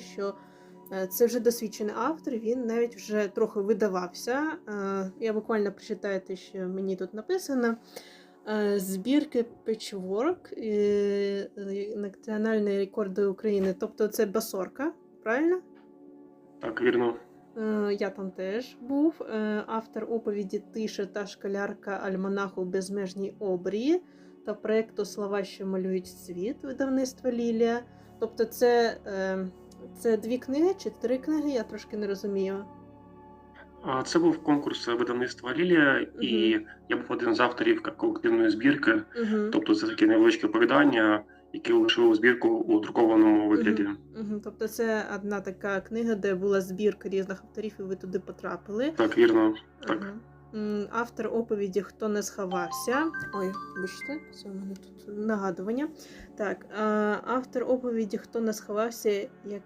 що е, це вже досвідчений автор, він навіть вже трохи видавався. Е, Я буквально прочитаю те, що мені тут написано. Е, Збірки Patchwork, Національні рекорди України. Тобто це басорка, правильно? Так, вірно. Я там теж був. Автор оповіді Тиша та школярка Альманаху Безмежній обрії та проєкту Слова, що малюють світ видавництва Лілія. Тобто, це, це дві книги чи три книги, я трошки не розумію. Це був конкурс видавництва Лілія, і я був один з авторів колективної збірки. Угу. Тобто це таке невеличке оповідання, яке лишило збірку у друкованому вигляді. Угу. Тобто, це одна така книга, де була збірка різних авторів, і ви туди потрапили. Так, вірно. Так. Автор оповіді Хто не сховався. Ой, вибачте, це у мене тут нагадування. Так, автор оповіді Хто не сховався, яка